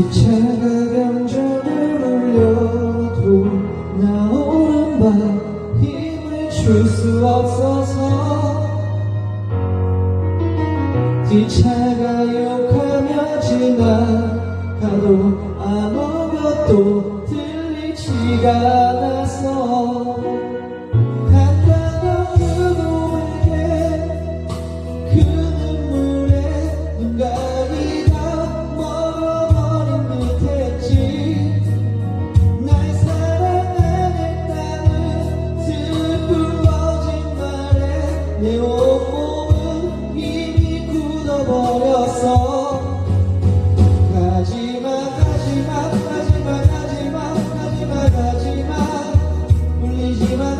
기차가 감정을 울려도 나오는 밤 힘을 줄 수 없어서 기차가 욕하며 지나가도 아무것도 들리지가 않아서 떠나버렸어. 가지마 가지마 가지마 가지마 가지마 가지마. 울리지마